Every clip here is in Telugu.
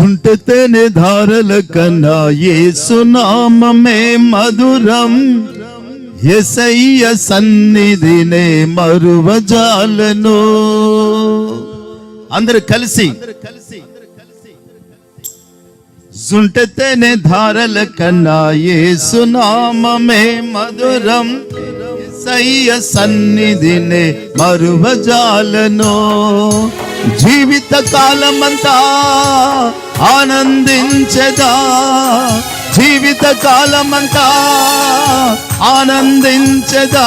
సుంటతేనే ధారల కన్నా ఏసునామే మధురం. ఎసయ్య సన్నిధినే మరువజాలను. అందరు కలిసి సుంటతేనే ధారల కన్నా ఏసునామే మధురం. సయ్య సన్నిధినే మరువజాలను. జీవిత కాలమంతా ఆనందించదా జీవిత కాలమంతా ఆనందించదా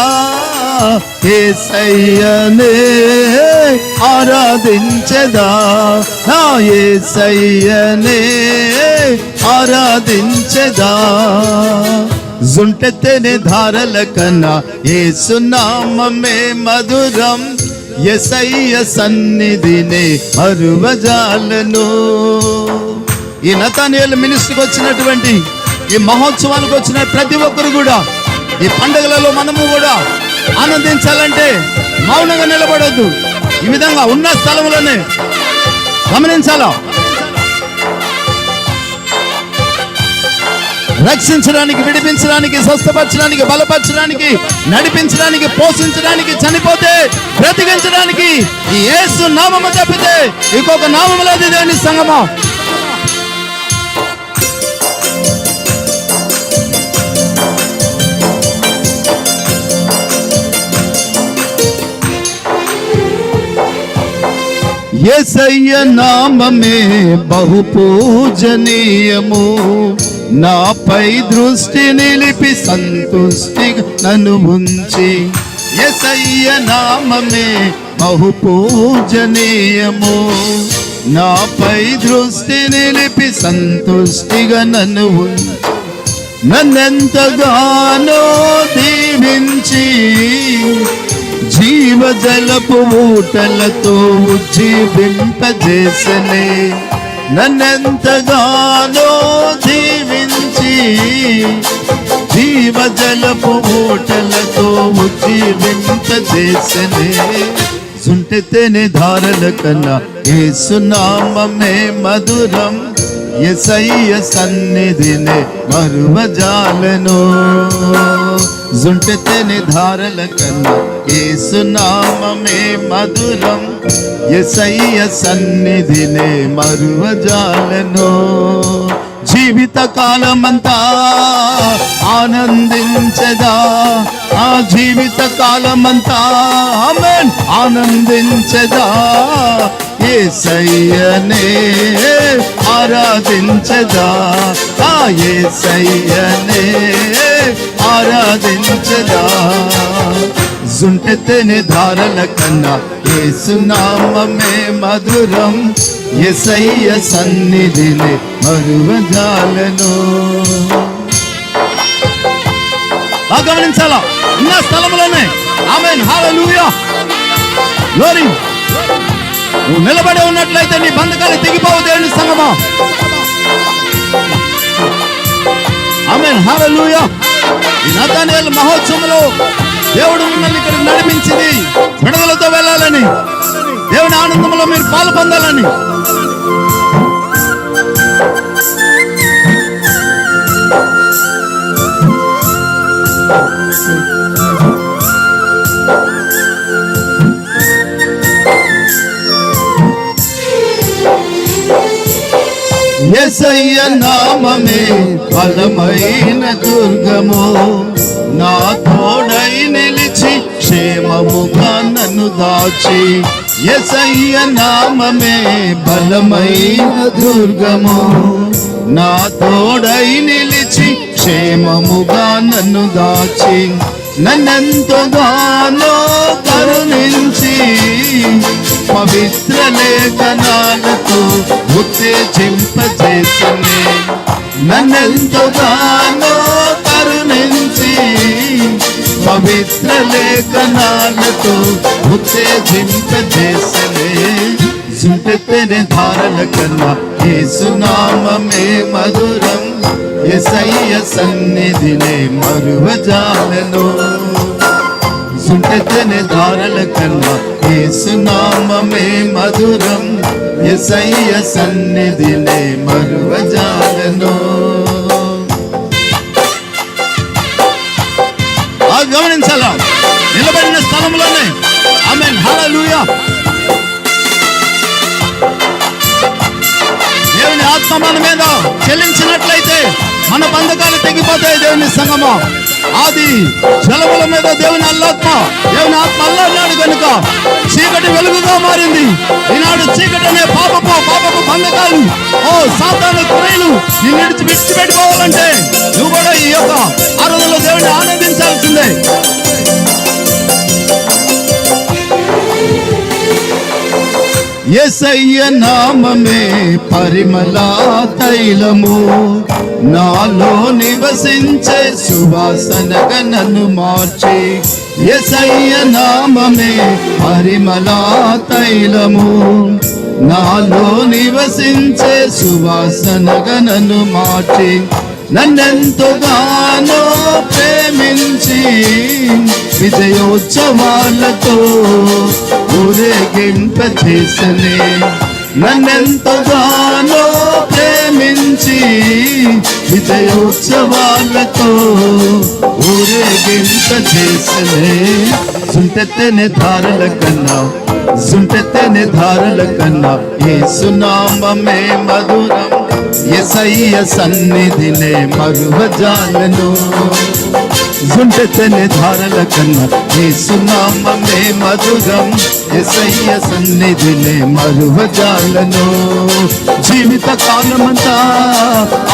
ఏసయ్యనే ఆరాధించదా నా ఏసయ్యనే ఆరాధించదా. జుంటతేనే ధారల కన్నా ఏ ఏసునామమే మధురం. ఎసయ్య సన్నిధినే మరువజాలను. ఈ నతానియల్ మినిస్ట్రీకి వచ్చినటువంటి ఈ మహోత్సవానికి వచ్చిన ప్రతి ఒక్కరు కూడా ఈ పండుగలలో మనము కూడా ఆనందించాలంటే మౌనంగా నిలబడొద్దు. ఈ విధంగా ఉన్న స్థలంలోనే గమనించాలా? రక్షించడానికి విడిపించడానికి స్వస్థపరచడానికి బలపరచడానికి నడిపించడానికి పోషించడానికి చనిపోతే బ్రతికించడానికి ఏసు నామము తప్పితే ఇంకొక నామము లేదు దేని సంగమా. ఏసయ్య నామమే బహు పూజనీయము నాపై దృష్టి నిలిపి సంతుష్టి నన్ను ఉంచి. ఎసయ్య నామమే బహు పూజనీయము నాపై దృష్టి నిలిపి సంతుష్టిగా నన్ను నన్నెంతగానో దీవించి. జీవజలపు ఊటలతో ఉజ్జీవింపజేసనే నన్నెంతగానో దీవించి జీవజలపు వింత చేసనే. సుంటితేనే ధారల కన్నా ఏ సునామే మధురం. ఎసయ్య సన్నిధినే మరువజాలను. జుంటితేనే ధారల కన్నా ఏ సునామే మధురం. ఎసయ్య సన్నిధినే మరువజాలను. జీవిత కాలమంతా ఆనందించదా? ఆ జీవిత కాలమంతా ఆమెన్ ఆనందించదా? ఏ సయ్యనే ఆరాధించదా? ఆ ఏ సయ్యనే ఆరాధించదా? జుంటెతేనే ధారల కన్నా ఏ ఏసునామమే మధురం. ఎసయ్య సన్నిధిని మరువజాలను. గమనించాలా? ఉన్న స్థలంలోనే ఆమె లోరి నువ్వు నిలబడి ఉన్నట్లయితే నీ బంధకాలు తెగిపోవు దేవుని సంగమా. ఆమె హాలూయా ఈ నతానేల్ మహోత్సవంలో దేవుడు మిమ్మల్ని ఇక్కడ నడిపించింది. విడుదలతో వెళ్ళాలని. దేవుని ఆనందంలో మీరు పాలు పొందాలని. ఎసయ్య నామమే బలమైన దుర్గము. నా తోడై నిలిచి క్షేమముగా నన్ను దాచి. ఎసయ్య నామమే బలమైన దుర్గము. నా తోడై నిలిచి క్షేమముగా నన్ను దాచి నన్నెంతగానో కరుణించి పవిత్ర లేఖనాలతో ఉత్తేజింపజేసనే నన్నెంతగానో కరుణించి పవిత్ర లేఖనాలతో सुनते तेरे धारण करना ये सुनाम में मधुरम ये सैय सन्निधि ने मरुव जान लो सुनते तेरे धारण करना ये सुनाम में मधुरम ये सैय सन्निधि ने मरुव जान लो గమనించాలా నిలబడిన స్థలంలోనే ఆమె హాలూయా దేవుని మన మీద చెల్లించినట్లయితే మన బంధకాలు తెగిపోతాయి దేవుని సంగమం. ఆది జలముల మీద దేవుని అల్లాత్మ దేవుని ఆత్మ అల్లాడినాడు కనుక చీకటి వెలుగుగా మారింది. ఈనాడు చీకటి అనే పాపపు పాపపు బంధకాలు ఓ సాధారణ క్రియలు నిన్ను విడిచి విడిచిపెట్టుకోవాలంటే నువ్వు కూడా ఈ యొక్క ఆరాధనలో ఎసయ్య నామమే పరిమళ తైలము. నాలో నివసించే సువాసనగా నన్ను మార్చి ఎసయ్య నామమే పరిమళ తైలము. నాలో నివసించే సువాసనగా నన్ను మార్చి నన్నెంతగానో ప్రేమించి విజయోత్సవాలతో ఊరేగింప చేసనే నన్నెంతగానో ప్రేమించి విజయోత్సవాలతో ఊరేగింత చేసనే సుంటెత్తెనే ధారల కన్నా సుంటెత్తెనే ధారల కన్నా ఏ సునామమే మధురం. ఎసయ్య సన్నిధినే మరువజాలను. జుంటెత్తని ధారల కన్నా ఏ సునామమే మధురం. ఎసయ్య సన్నిధినే మరువజాలను జీవిత కాలమంతా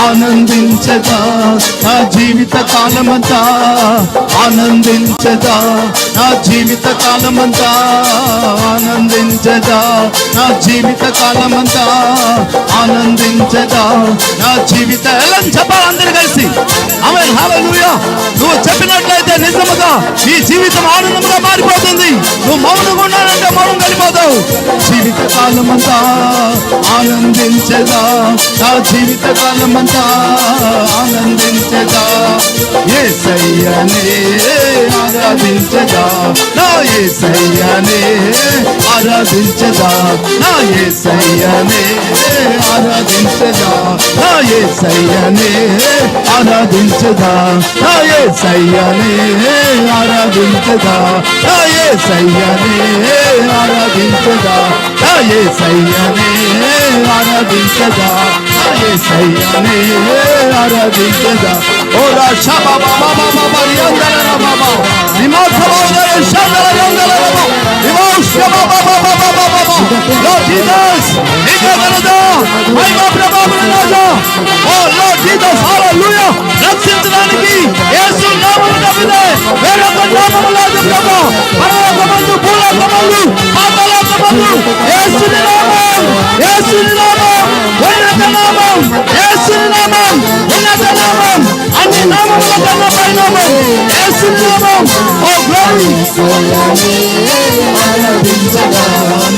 ఆనందించదా? నా జీవిత కాలమంతా ఆనందించదా? నా జీవిత కాలమంతా ఆనందించదా? నా జీవిత కాలమంతా ఆనందించదా? నా జీవిత ఎలా చెప్పాలి అందరు కలిసి. ఆమె హాలూయా నువ్వు చెప్పినట్లయితే నిజముగా ఈ జీవితం ఆనందంగా మారిపోతుంది. నువ్వు మౌనంగా ఉన్నానంటే మౌనం కలిపోతావు జీవిత కాలమంతా ఆనందించదా? నా జీవిత కాలమంతా ఆనందించదా? ఏ సయ్యనే ఆరాధించదా? నా ఏ సయ్యనే ఆరాధించదా? నా ఏ సయ్యనే ఆరాధించదా? నా ఏ సయ్యనే ఆరాధించదా? నా ఏ సయ్యనే ఆరాధించదా? నా ఏ సయ్యనే အာရဘိစတာသာရေဆိုင်ရနေအာရဘိစတာ Seyyani Arabi Keda Ola Şaba Baba Baba Baba Yandala Baba İmam Tabağları Şandala Yandala Baba İmam Şaba Baba Baba Baba Baba Latidas İkadını da Ayma Prabha Branaja O Latidas Aleluya Raksindilani ki Yesu namını da bile Vera kondamanı lazım Prabha Para komandu Pula komandu Pata yesu ni naam yesu ni naam yesu ni naam yesu ni and the name of the Lord by name, every name of glory.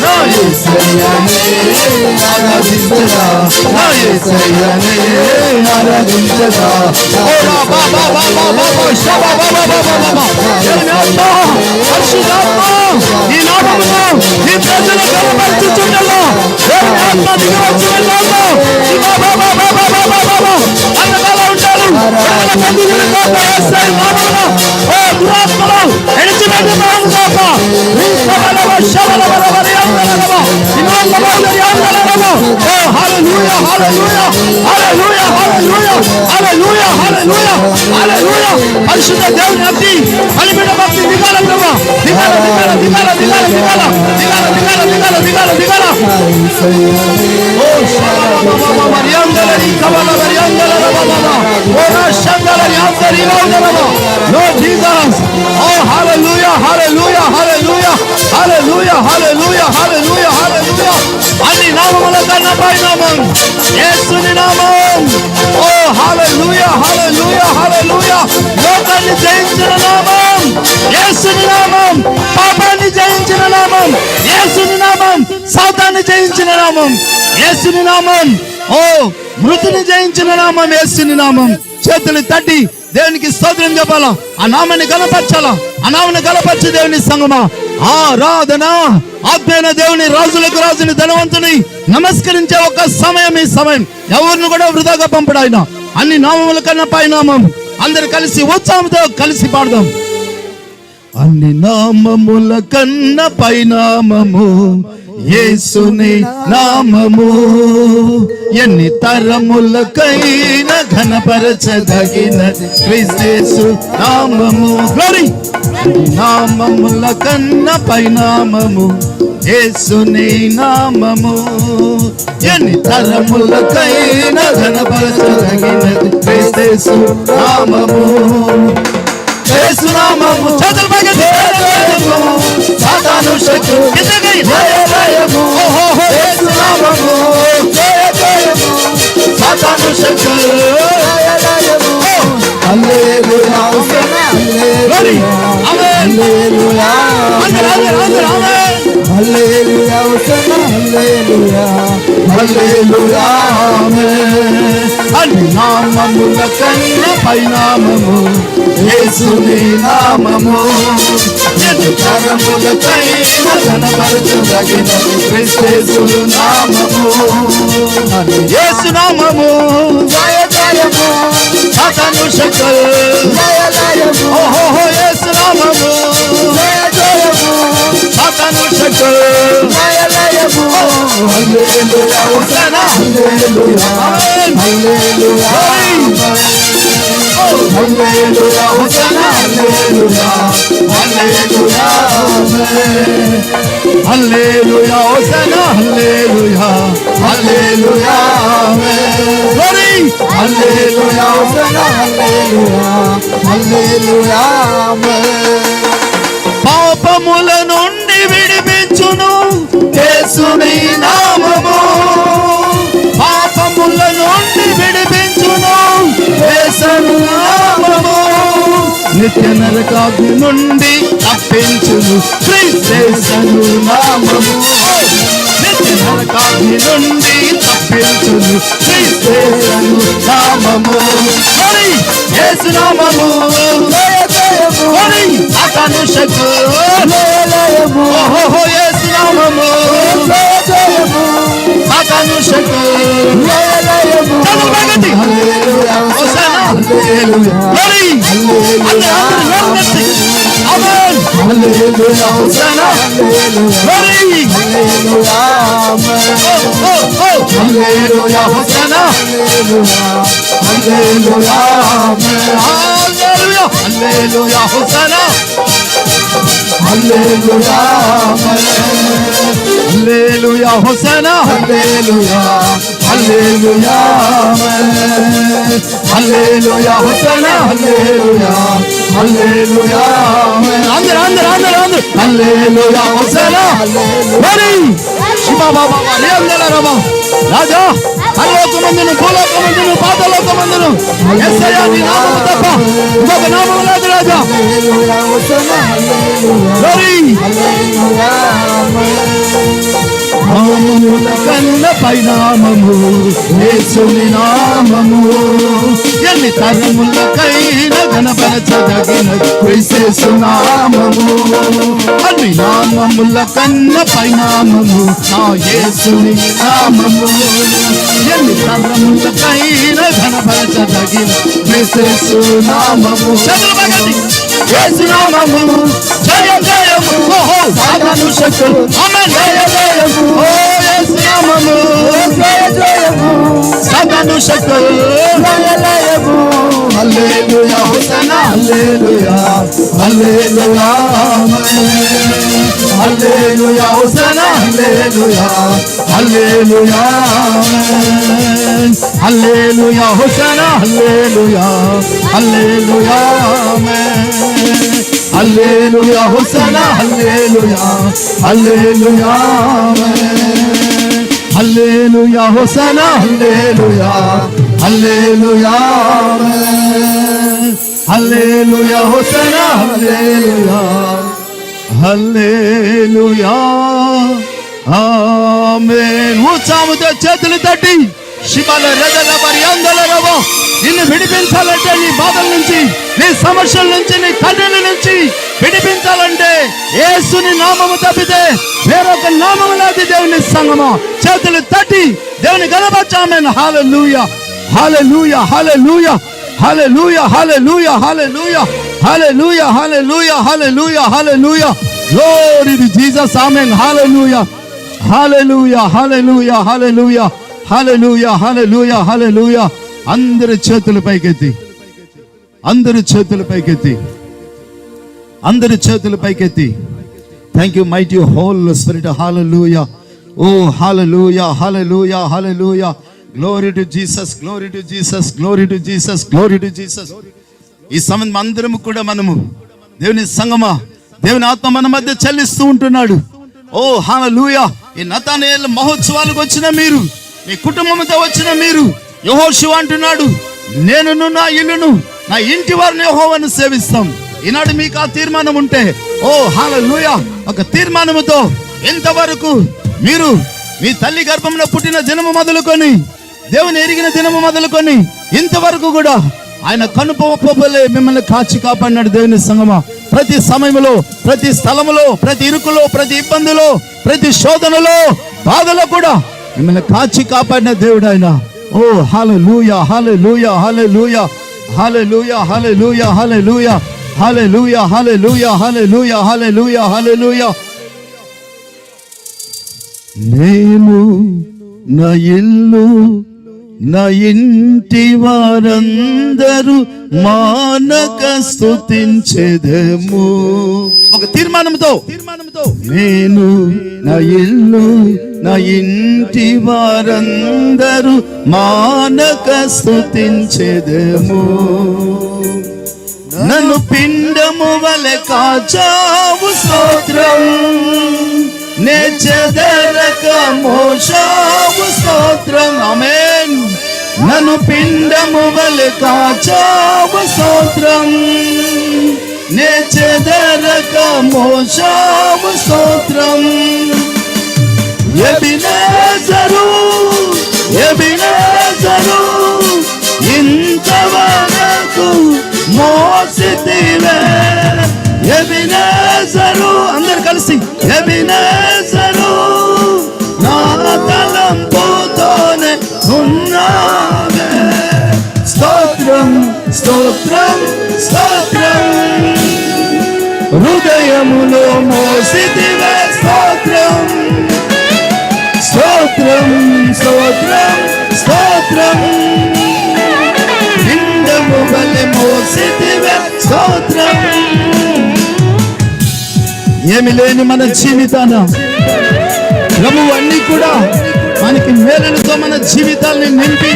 Now you say Amen, Arabistela. Now you say Amen, Arabistela. Ora ba ba ba ba ba ba, shaba ba ba ba ba ba ba. Yanamba, Arşidamba, inanamba, İbrahim'e beraber tutunalla. Yanamba, Dibacu, Yanamba, Diba ba ba ba ba ba ba ba ba. Anadolu పరిశుద్ధ దేవుని అత్తి బలిపీఠ భక్తి దిగాల ప్రభు దిగాల దిగాల దిగాల దిగాల దిగాల దిగాల దిగాల దిగాల దిగాల దిగాల ఓ శబల బలి అందరని కబల బలి అందరము ఓ Lord Jesus. Oh, hallelujah, hallelujah, hallelujah, hallelujah, hallelujah, hallelujah, hallelujah. Ani namamla kana pai namam. Yesu ni namam. Oh, hallelujah, hallelujah, hallelujah. Lord ani jainchina namam. Yesu ni namam. Papa ni jainchina namam. Yesu ni namam. Satan ni jainchina namam. Yesu ni namam. Oh, మృతిని జయించిన నామం వేస్తున్న నామం చేతులు తట్టి దేవునికి స్తోత్రం చెప్పాలా? ఆ నామని గలపరచాలా ఆ నామని గలపరిచి దేవుని సంగమా? ఆరాధన ఆత్మైన దేవుని రాజులకు రాజుని ధనవంతుని నమస్కరించే ఒక సమయం ఈ సమయం. ఎవరిని కూడా వృధాగా పంపడు ఆయన అన్ని నామముల కన్నా పై నామం. అందరు కలిసి ఉత్సాహంతో కలిసి పాడదాం. అన్ని నామముల కన్నా పైనామము యేసుని నామము ఎన్ని తరములకైన ఘనపరచదగినది క్రీస్తేసు నామము. గ్లోరీ నామముల కన్న పైనామము యేసుని నామము. ఎన్ని తరములకైన ఘనపరచదగినది క్రీస్తేసు నామము. యేసు నామము పైకి జయము సాతాను శక్తి కిందకి జయ జయము ఓహో యేసునామము జయ జయము సాతాను శక్తి జయ జయము హల్లెలూయా హల్లెలూయా ఆమేన్ హల్లెలూయా అందరూ అందరూ అందరూ ఆమేన్ హల్లెలూయా హోసన్నా హల్లెలూయా హల్లెలూయా ఆమేన్. అన్ని నామముల కన్న పైనామము యేసుని నామము. ఎన్ని తరములకైన కనపరచదగిన క్రీస్తు నామము. యేసు నామము. జయజయము జయము. సాతాను శక్తులు జయ ఓహో యేసు నామము. హల్లెలూయా హోసన్నా హల్లెలూయా ఆమేన్ హల్లెలూయా హల్లెలూయా హోసన్నా హల్లెలూయా హల్లెలూయా పాపముల నుండి విడిపించును. యేసుని నామము. పాపముల నుండి విడిపించును. యేసుని నామము. నిత్య నరకాగ్ని నుండి తప్పించును. క్రీస్తేసను నామము. నిత్య నరకాగ్ని నుండి తప్పించును. క్రీస్తేసను నామము. మరి యేసు నామము. జయ జయము మరి అతను శక్తి లయము ఓహో యేసు నామము జయ జయము అతను శక్తి లయము చదువు భగతి హల్లెలూయా హోసన్నా హల్లెలూయా మరి హల్లెలూయా ఆమేన్ హల్లెలూయా హోసన్నా హల్లెలూయా మరి హల్లెలూయా ఓ ఓ ఓ hallelujah hosanna hallelujah hallelujah hallelujah hallelujah hosanna hallelujah hallelujah hosanna hallelujah hallelujah hallelujah hosanna hallelujah hallelujah అందరూ అందరూ అందరూ అందరూ. హల్లెలూయా హోసన్నా మరి శివ బాబా రేందల రమా రాజా పరలోకమందును భూలోకమందును పాతలోకమందును యేసయ్య నీ నామము తప్ప ఇంకొక నామము లేదు రాజా మరి నామముల కన్న పైనామము యేసుని నామము. ఎన్ని తరములకైన గణపరచదగిన క్రీసేసు నామము. అన్ని నామముల కన్న పైనామము నా యేసుని నామము. ఎన్ని తరములకైన గణపరచదగిన క్రీసేసు నామము. యేసు నామము. జయ జయము. ఓహో సాధను శక్తులు ఆమె జయ జయము. ఓ యేసు నామము. జయ జయము సాధను శక్తులు జయ జయము hallelujah hosanna hallelujah hallelujah. Hallelujah hosanna hallelujah hallelujah. Hallelujah hosanna hallelujah hallelujah. Hallelujah hosanna hallelujah hallelujah hallelujah hosanna hallelujah hallelujah hallelujah hosanna hallelujah hallelujah amen ఉత్సాహముతో చేతులు తట్టి శిబల రెదల పర్యాందలరవో నిన్ను విడిపించాలంటే నీ బాధల నుంచి నీ సమస్యల నుంచి నీ కన్నీళ్ళ నుంచి విడిపించాలంటే ఏసుని నామము తప్పితే వేరొక నామము నాది దేవుని సంగము చేతులు తట్టి దేవుని గణపరచామెన్ hallelujah hallelujah hallelujah hallelujah hallelujah hallelujah hallelujah hallelujah hallelujah hallelujah glory to Jesus amen hallelujah hallelujah hallelujah hallelujah hallelujah hallelujah hallelujah అందరి చేతులు పైకెత్తి. అందరి చేతులు పైకెత్తి. అందరి చేతులు పైకెత్తి. Thank you might you holy spirit hallelujah oh hallelujah hallelujah hallelujah glory to Jesus glory to Jesus glory to Jesus glory to Jesus ఈ సమయం అందరం కూడా మనము దేవుని సంగమా దేవుని ఆత్మ మన మధ్య చెల్లిస్తూ ఉంటున్నాడు. Oh, ఓ హాలూయ ఈ నతానేల మహోత్సవాలకు వచ్చిన మీరు. మీ కుటుంబంతో వచ్చిన మీరు యహోశివ అంటున్నాడు నేను నా ఇల్లును నా ఇంటి వారిని యహోవను సేవిస్తాం. ఈనాడు మీకు ఆ తీర్మానం ఉంటే ఓ హాలూయ ఒక తీర్మానముతో ఎంతవరకు మీరు మీ తల్లి గర్భంలో పుట్టిన దినము మొదలుకొని దేవుని ఎరిగిన దినము మొదలుకొని ఇంతవరకు కూడా ఆయన కనుపోలే మిమ్మల్ని కాచి కాపాడినాడు దేవుని సంగమా. ప్రతి సమయంలో ప్రతి స్థలములో ప్రతి ఇరుకులో ప్రతి ఇబ్బందిలో ప్రతి శోధనలో బాధలో కూడా మిమ్మల్ని కాచి కాపాడిన దేవుడు ఆయన ఓ హాలే లూయ హాలే లూయ హాలే లూయ హాలే లూయ హాలే లూయ హాలే లూయ హాలే లూయ హాలే లూయ హాలే లూయ హాలే లూయ హాలే లూయ నేను నా ఇల్లు నా ఇంటి వారందరూ మానక స్తుతించెదము. ఒక తీర్మానంతో తీర్మానంతో నేను నా ఇల్లు నా ఇంటి వారందరూ మానక స్తుతించెదము. నన్ను పిండము వలె కాచావు స్తోత్రం. నే మోషావు స్తోత్రం అమేన్ నన్ను పిండము వలె కాచావు స్తోత్రం. నే మోషావు స్తోత్రం. ఎబినేజరు ఎబినేజరు ఇంతవరకు మోసితివే. ఎబినేజరు అందరు కలిసి ఎబినేజరు నా తలంపుతోనే ఉన్నావే. స్తోత్రం స్తోత్రం స్తోత్రం. హృదయములో మోసితివే. ఏమి లేని మన జీవితాన. ప్రభు అన్ని కూడా మనకి మేలులతో మన జీవితాల్ని నింపి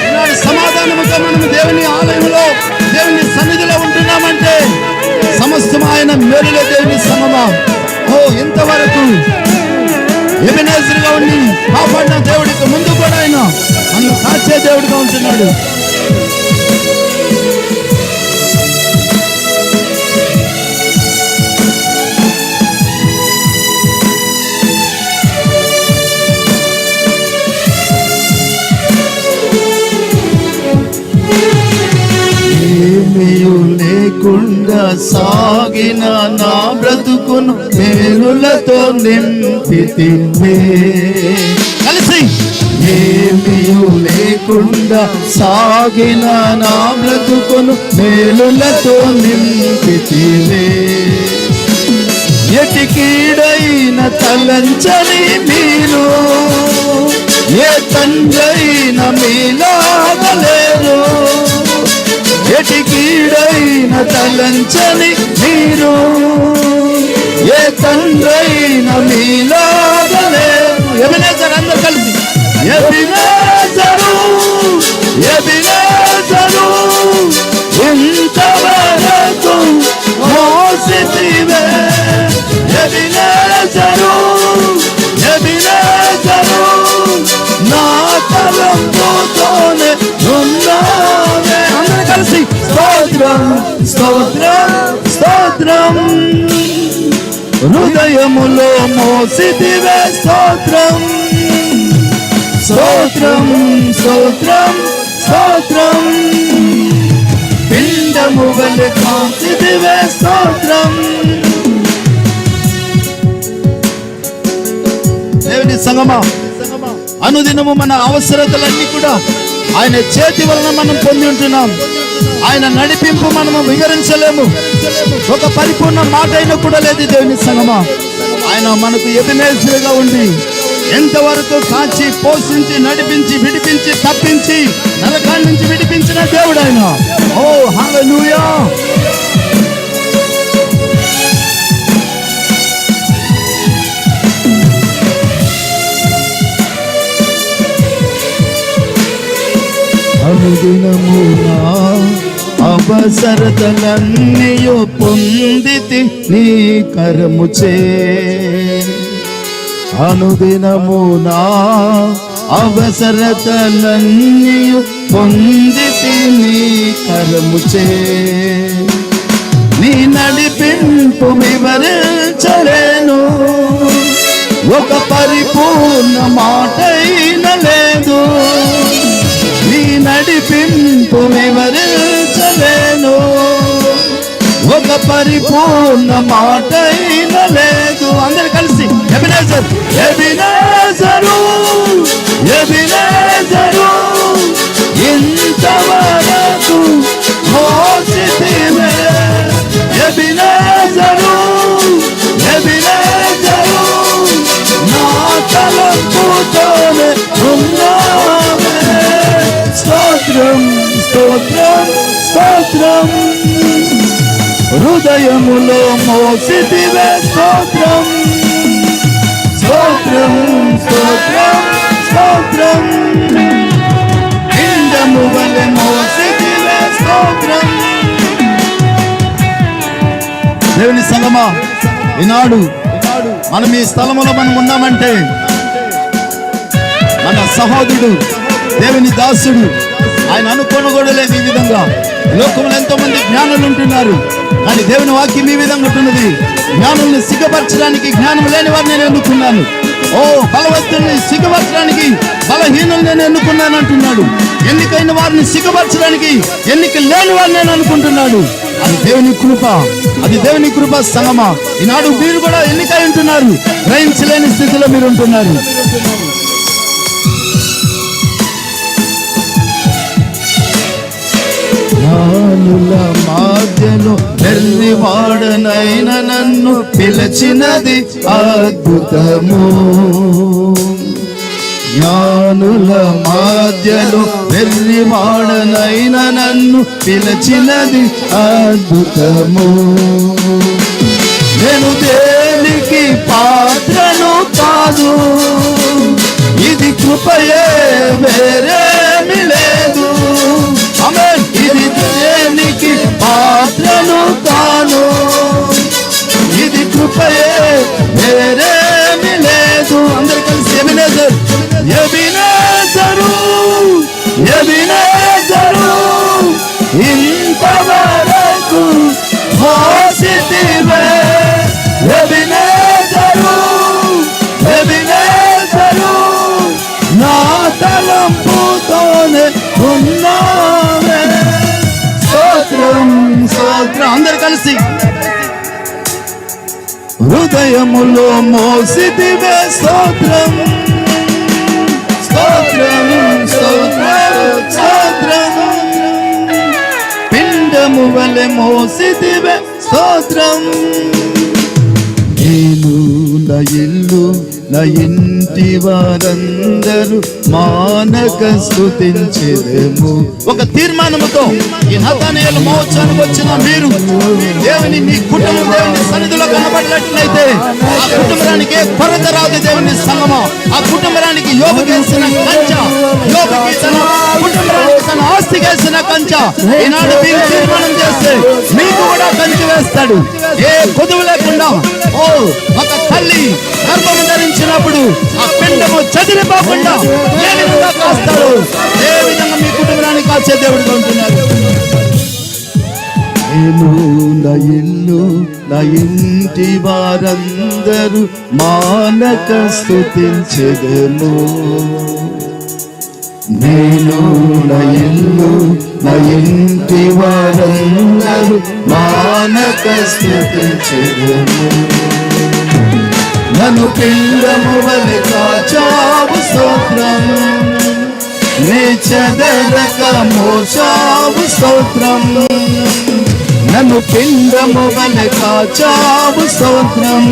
ఈనాడు సమాధానముతో మనం దేవుని ఆలయంలో దేవుని సన్నిధిలో ఉంటున్నామంటే సమస్తం ఆయన మేలులో దేవుని సమమా. ఓ ఇంతవరకు ఎబినేజర్గా ఉండి కాపాడిన దేవుడికి ముందు కూడా ఆయన నన్ను కాచే దేవుడిగా ఉంటున్నాడు. లేకుండా సాగిన నా బ్రతుకును మేలులతో నింపితివే. కలిసి. ఏమీయు లేకుండా సాగిన నా బ్రతుకును మేలులతో నింపితివే. ఎటికీడైన తలంచని మీరు ఏ తండ్రైన మీలాగలేరు. వీడైన తలంచని మీరు ఏ తండ్రైన మీలాగలేరు ఎబినేజర్ అందరు కలిసి. ఎబినేజరు ఎబినేజరు ఇంతవరకు మోసితివే. ఎబినేజరు ఎబినేజరు నా స్తోత్రం స్తోత్రం స్తోత్రం. హృదయములో మోసిదివే స్తోత్రం. స్తోత్రం స్తోత్రం స్తోత్రం. పిండము వలె కాంతిదివే స్తోత్రం. దేవుని సంగమా. అనుదినము మన అవసరతలన్నీ కూడా ఆయన చేతి వలన మనం పొంది ఉంటున్నాం. ఆయన నడిపింపు మనము వివరించలేము. ఒక పరిపూర్ణ మాట అయినా కూడా లేదు దేవుని సంగమా. ఆయన మనకు ఎబినేజుగా ఉండి ఎంతవరకు కాచి పోషించి నడిపించి విడిపించి తప్పించి నరకాల నుంచి విడిపించిన దేవుడు ఆయన. ఓ హల్లెలూయా అనుదినమునా అవసరతలన్నీయు పొందితి నీ కరము చే అనుదినమునా అవసరతలన్నీయు పొందితి నీ కరము చే నీ నడిపింపు వివరించలేను ఒక పరిపూర్ణ మాటైన లేదు. నడిపింపు వివరించలేను ఒక పరిపూర్ణ మాట లేదు. అందరు కలిసి ఎబినేజర్ ఎబినేజరు ఎబినేజరు ఇంతవరకు మోసి ఎబినేజరు హృదయములో మోసిదివే స్తోత్రం. స్తోత్రం స్తోత్రం స్తోత్రం. ఇందము వలె మోసిదివే స్తోత్రం. దేవుని సంగమా ఈనాడు మనం ఈ స్థలములో మనం ఉన్నామంటే మన సహోదరుడు దేవుని దాసుడు ఆయన అనుకోని కూడా లేదు ఈ విధంగా. లోకంలో ఎంతో మంది జ్ఞానులు ఉంటున్నారు. కానీ దేవుని వాక్యం ఈ విధంగా ఉంటున్నది. జ్ఞానుల్ని సిగ్గపరచడానికి జ్ఞానం లేని వారిని నేను ఎన్నుకున్నాను. ఓ బలవంతుల్ని సిగ్గపరచడానికి బలహీనులు నేను ఎన్నుకున్నాను అంటున్నాడు. ఎన్నికైన వారిని సిగ్గపరచడానికి ఎన్నిక లేని వారిని నేను అనుకుంటున్నాడు. అది దేవుని కృప. అది దేవుని కృప సంగమా. ఈనాడు మీరు కూడా ఎన్నికై ఉంటున్నారు. గ్రహించలేని స్థితిలో మీరు ఉంటున్నారు. జ్ఞానుల మాధ్యను వెర్రివాడనైన నన్ను పిలచినది అద్భుతము. జ్ఞానుల మాధ్యను వెర్రివాడనైన నన్ను పిలచినది అద్భుతము. నేను దేనికి పాత్రను కాదు ఇది కృపయే వేరే తాను ఇది కృపయే వేరేమి లేదు. అందరు కలిసి ఏమి లేదు. హృదయములో మోసిదివే స్తోత్రం. స్తోత్రం స్తోత్రం స్తోత్రం. పిండము వలె మోసిదివే స్తోత్రం. నేను ఇల్లు నా ఇంటి వారందరూ మానక స్థుతించెదము ఒక తీర్మానముతో ఈ నతానేయుల మహోత్సవానికి వచ్చిన మీరు దేవుని మీ కుటుంబం దేవుని సన్నిధిలో కనబడినట్లయితే ఆ కుటుంబానికి ఏ కొరత రాదు దేవుని సంగమం ఆ కుటుంబానికి యోగకేసిన కంచ యోగ తన కుటుంబానికి కంచ ఈనాడు మీరు తీర్మానం చేస్తే మీకు కూడా కంచి వేస్తాడు. ఏ కొదువు లేకుండా ఓ ఒక తల్లి గర్భము ధరించినప్పుడు ఆ పిండము చదిరిపోకుండా ఏ విధంగా కాస్తాడు? ఏ విధంగా మీ కుటుంబాన్ని కాచే దేవుడు ఉంటున్నారు నేను నా ఇల్లు నా ఇంటి వారందరూ మానక స్థుతించెదము నేను నయల్లు ఇల్లు వారందరు మానక స్థితి నన్ను పిండము వలి కాచావు స్తోత్రం. నీ చెదరక మోసావు స్తోత్రం. నన్ను పిండము వలి కాచావు స్తోత్రం.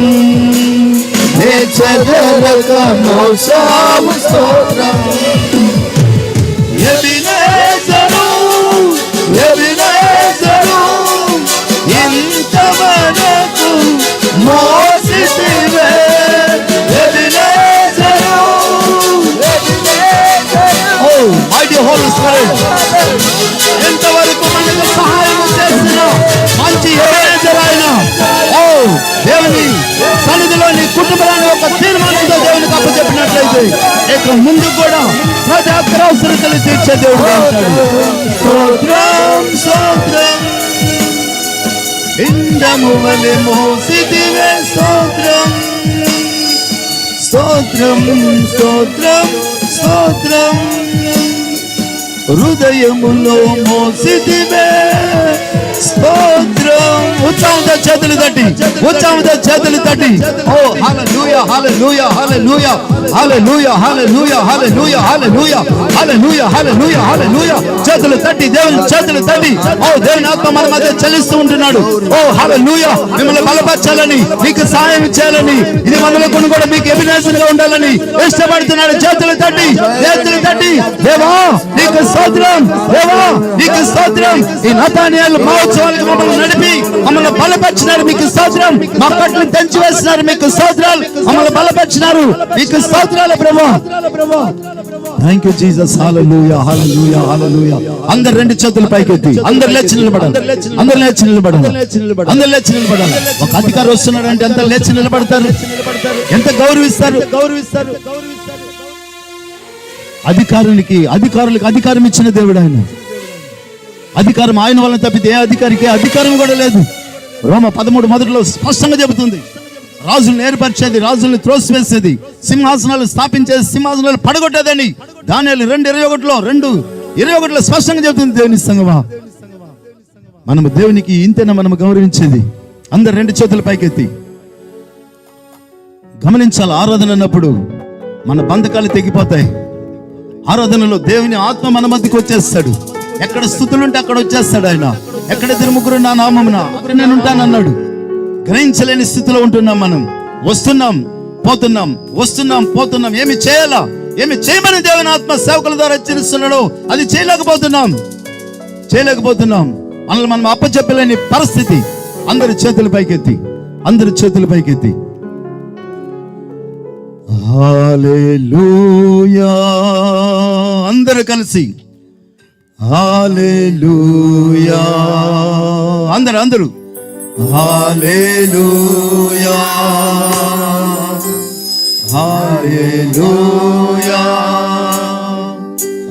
నీ చెదరక మోసావు స్తోత్రం. హోల్ స్పిరిట్ ఎంతవరకు మనకు సహాయం చేసిన మంచి ఎబినేజర్ ఆయన ఓ దేవుని సన్నిధిలోని కుటుంబాన్ని ఒక తీర్మానంతో దేవునికి అప్పచెప్పినట్లయితే ఇక ముందు కూడా ప్రతి ఒక్కరి అవసరతలు తీర్చే దేవుడు ఉంటాడు స్తోత్రం స్తోత్రం. ఇందము వలె మోసిదివే స్తోత్రం. స్తోత్రం స్తోత్రం స్తోత్రం. హృదయములో మోసిదివే స్తోత్రం. ఉత్సాహంతో చేతులు తట్టి ఉత్సాహంతో చేతులు తట్టి. ఓ హల్లెలూయా hallelujah hallelujah hallelujah hallelujah hallelujah hallelujah hallelujah hallelujah హల్లెలూయా. చేతులు తట్టి దేవుని చేతులు తట్టి. ఓ దేవుని ఆత్మ మన మధ్య చలిస్తూ ఉంటున్నాడు. ఓ హల్లెలూయా మిమ్మల్ని బలపరచాలని మీకు సహాయం చేయాలని ఇది మనలో కొన్ని కూడా మీకు ఎవిడెన్స్గా ఉండాలని ఇష్టపడుతున్నాడు. చేతులు తట్టి చేతులు తట్టి. దేవా నీకు స్తోత్రం దేవా నీకు స్తోత్రం. ఈ నతానియాలు మహోత్సవాలకు మమ్మల్ని నడిపి మమ్మల్ని బలపరిచినారు మీకు స్తోత్రం. మా కట్లు తెంచి వేసినారు మీకు స్తోత్రాలు. మమ్మల్ని బలపరిచినారు. మీకు స్తోత్రాలు ప్రభా. Thank you Jesus hallelujah hallelujah hallelujah అందరు రెండు చేతులు పైకెత్తి. అందరు లేచి నిలబడాలి అందరు లేచి నిలబడాలి అందరు లేచి నిలబడాలి ఒక అధికారి వస్తున్నాడు అంటే ఎంత లేచి నిలబడతారు. ఎంత గౌరవిస్తారు? గౌరవిస్తారు అధికారునికి అధికారులకు అధికారం ఇచ్చిన దేవుడు ఆయన. అధికారం ఆయన వలన తప్పితే ఏ అధికారికి అధికారం కూడా లేదు. రోమ పదమూడు మొదటిలో స్పష్టంగా చెబుతుంది. రాజులను ఏర్పరిచేది రాజుల్ని త్రోసివేసేది సింహాసనాలు స్థాపించేది సింహాసనాలు పడగొట్టేదని దానియాలు రెండు ఇరవై ఒకటిలో రెండు ఇరవై ఒకటిలో స్పష్టంగా చెబుతుంది దేవుని సంగమా. మనము దేవునికి ఇంతేనా మనము గౌరవించేది. అందరు రెండు చేతుల పైకెత్తి. గమనించాలి ఆరాధన అన్నప్పుడు మన బంధకాలు తెగిపోతాయి. ఆరాధనలో దేవుని ఆత్మ మన మధ్యకి వచ్చేస్తాడు. ఎక్కడ స్థుతులుంటే అక్కడ వచ్చేస్తాడు ఆయన. ఎక్కడ తిరుముగ్గురు నా నామమున. అక్కడ నేను ఉంటానన్నాడు గ్రహించలేని స్థితిలో ఉంటున్నాం మనం. వస్తున్నాం పోతున్నాం వస్తున్నాం పోతున్నాం. ఏమి చేయాలా? ఏమి చేయమని దేవుని ఆత్మ సేవకుల ద్వారా హెచ్చరిస్తున్నాడు అది చేయలేకపోతున్నాం. చేయలేకపోతున్నాం. మనల్ని మనం అప్పచెప్పలేని పరిస్థితి అందరి చేతుల పైకెత్తి అందరి చేతుల పైకెత్తి. హాలేలూయా అందరూ కలిసి హాలేలూయా అందరు అందరూ. Hallelujah hallelujah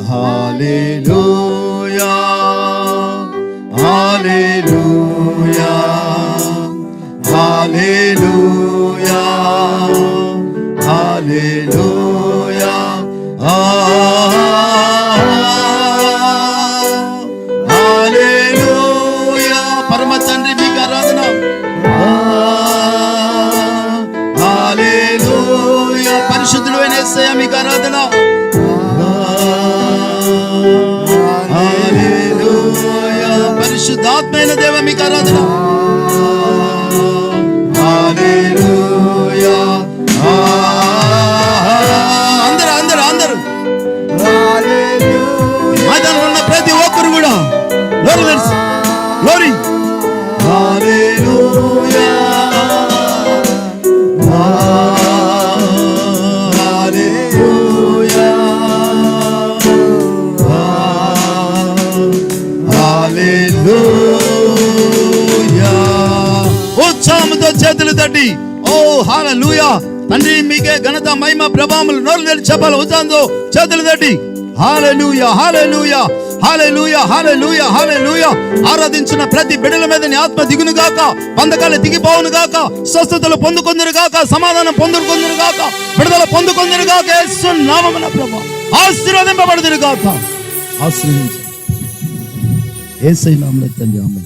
hallelujah hallelujah hallelujah దేవ మీకు ఆరాధన ఘనత మహిమ ప్రభావములు నోరు తెరిచి చెప్పాలి. ఉత్సాహంతో చేతులు తట్టి. లూయ హాలూయా హాలెలూయ హాలెలూయ హాలెలూయ. ఆరాధించిన ప్రతి బిడల మీద నీ ఆత్మ దిగును గాక. బంధకాలు దిగిపోవును గాక. స్వస్థతలు పొందుకొందురు గాక. సమాధానం పొందుకొందురు గాక. విడుదల పొందుకొందురు గాక. యేసు నామమున ప్రభు. ఆశీర్వదింపబడుదురు గాక. ఆశీర్వదించు ఏసై నామమున తండ్రి ఆమె